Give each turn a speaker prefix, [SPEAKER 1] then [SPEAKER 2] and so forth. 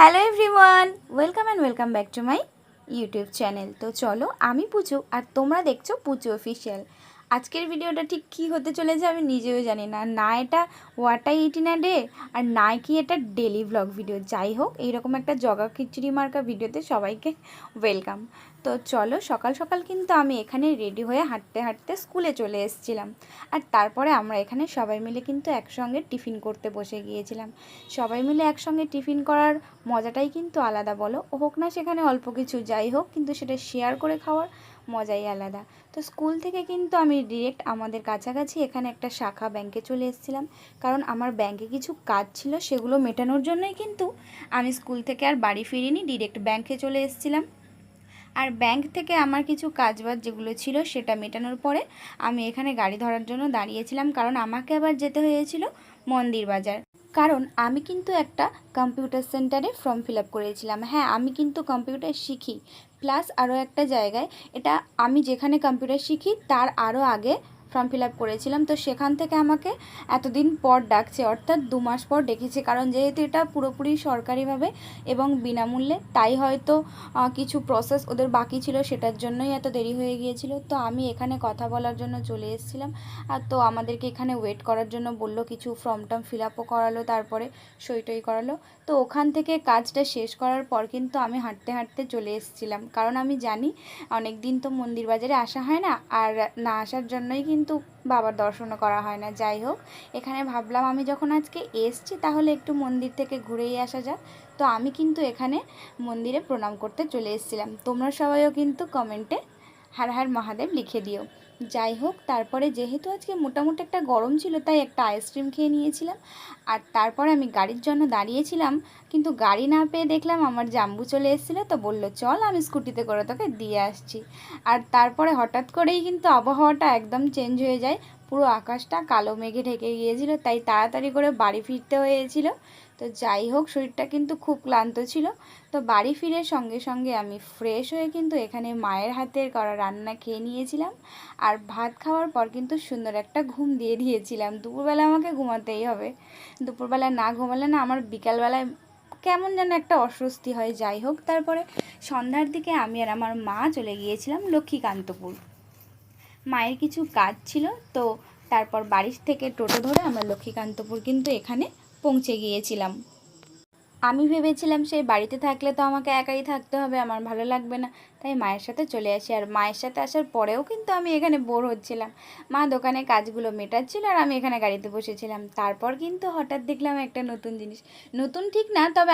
[SPEAKER 1] Hello everyone welcome and welcome back to my YouTube channel তো চলো, আমি পুজো আর তোমরা দেখছ পুজো অফিসিয়াল আজকের ভিডিওটা ঠিক কী হতে চলেছে আমি নিজেও জানি না। না এটা ওয়াটাই ইটিনা ডে আর না কি এটা ডেলি ব্লগ ভিডিও যাই হোক, এইরকম একটা জগা খিচুড়ি মার্কা ভিডিওতে সবাইকে ওয়েলকাম তো চলো, সকাল সকাল কিন্তু আমি এখানে রেডি হয়ে হাঁটতে হাঁটতে স্কুলে চলে এসেছিলাম। আর তারপরে আমরা এখানে সবাই মিলে কিন্তু একসঙ্গে টিফিন করতে বসে গিয়েছিলাম। সবাই মিলে একসঙ্গে টিফিন করার মজাটাই কিন্তু আলাদা বলো। হোক না সেখানে অল্প কিছু, যাই হোক, কিন্তু সেটা শেয়ার করে খাওয়ার মজাই আলাদা। তো স্কুল থেকে কিন্তু আমি ডিরেক্ট আমাদের কাছাকাছি এখানে একটা শাখা ব্যাংকে চলে এসেছিলাম। কারণ আমার ব্যাংকে কিছু কাজ ছিল সেগুলো মেটানোর জন্যই কিন্তু আমি স্কুল থেকে আর বাড়ি ফিরিনি ডিরেক্ট ব্যাংকে চলে এসেছিলাম। আর ব্যাংক থেকে আমার কিছু কাজবাজ যেগুলো ছিল সেটা মেটানোর পরে আমি এখানে গাড়ি ধরার জন্য দাঁড়িয়েছিলাম। কারণ আমাকে আবার যেতে হয়েছিল মন্দির বাজার। কারণ আমি কিন্তু একটা কম্পিউটার সেন্টারে ফর্ম ফিল আপ করেছিলাম। হ্যাঁ আমি কিন্তু কম্পিউটার শিখি। প্লাস আরও একটা জায়গায়, এটা আমি যেখানে কম্পিউটার শিখি, তার আরও আগে ফর্ম ফিল আপ করেছিলাম, তো সেখান থেকে আমাকে এতদিন পর ডাকছে, অর্থাৎ দু মাস পর ডেকেছে। কারণ যেহেতু এটা পুরোপুরি সরকারিভাবে এবং বিনামূল্যে, তাই হয়তো কিছু প্রসেস ওদের বাকি ছিল, সেটার জন্যই এত দেরি হয়ে গিয়েছিল। তো আমি এখানে কথা বলার জন্য চলে এসেছিলাম। আর তো আমাদেরকে এখানে ওয়েট করার জন্য বলল, কিছু ফর্ম টর্ম ফিল আপও করালো, তারপরে সই টই করালো। তো ওখান থেকে কাজটা শেষ করার পর কিন্তু আমি হাঁটতে হাঁটতে চলে এসেছিলাম। কারণ আমি জানি অনেক দিন তো মন্দির বাজারে আসা হয় না, আর না আসার জন্যই কিন্তু বাবার দর্শনও করা হয় না। যাই হোক, এখানে ভাবলাম আমি যখন আজকে এসছি তাহলে একটু মন্দির থেকে ঘুরেই আসা যাক। তো আমি কিন্তু এখানে মন্দিরে প্রণাম করতে চলে এসেছিলাম। তোমরা সবাইও কিন্তু কমেন্টে হার হার মহাদেব লিখে দিও। যাই হোক, তারপরে যেহেতু আজকে মোটামুটি একটা গরম ছিল, তাই একটা আইসক্রিম খেয়ে নিয়েছিলাম। আর তারপরে আমি গাড়ির জন্য দাঁড়িয়েছিলাম, কিন্তু গাড়ি না পেয়ে দেখলাম আমার জাম্বু চলে এসেছিল, তো বলল, চল, আমি স্কুটিতে করে তোকে দিয়ে আসছি। আর তারপরে হঠাৎ করেই কিন্তু আবহাওয়াটা একদম চেঞ্জ হয়ে যায়। পুরো আকাশটা কালো মেঘে ঢেকে গিয়েছিল, তাই তাড়াতাড়ি করে বাড়ি ফিরতে হয়েছিল। তো যাই হোক, শরীরটা কিন্তু খুব ক্লান্ত ছিল। তো বাড়ি ফিরে সঙ্গে সঙ্গে আমি ফ্রেশ হয়ে কিন্তু এখানে মায়ের হাতের করা রান্না খেয়ে নিয়েছিলাম। আর ভাত খাওয়ার পর কিন্তু সুন্দর একটা ঘুম দিয়ে দিয়েছিলাম। দুপুরবেলা আমাকে ঘুমাতেই হবে। দুপুরবেলা না ঘুমালে না আমার বিকালবেলায় কেমন যেন একটা অস্বস্তি হয়। যাই হোক, তারপরে সন্ধ্যার দিকে আমি আর আমার মা চলে গিয়েছিলাম লক্ষ্মীকান্তপুর। মায়ের কিছু কাজ ছিল, তো তারপর বাড়ির থেকে টোটো ধরে আমরা লক্ষ্মীকান্তপুর কিন্তু এখানে পৌঁছে গিয়েছিলাম। আমি ভেবেছিলাম সেই বাড়িতে থাকলে তো আমাকে একাই থাকতে হবে, আমার ভালো লাগবে না। তাই মায়ের সাথে চলে আসি, আর মায়ের সাথে আসার পরেও কিন্তু আমি এখানে বোর হচ্ছিলাম। মা দোকানে কাজগুলো মেটাচ্ছিল আর আমি এখানে গাড়িতে বসেছিলাম। তারপর কিন্তু হঠাৎ দেখলাম একটা নতুন জিনিস। নতুন ঠিক না, তবে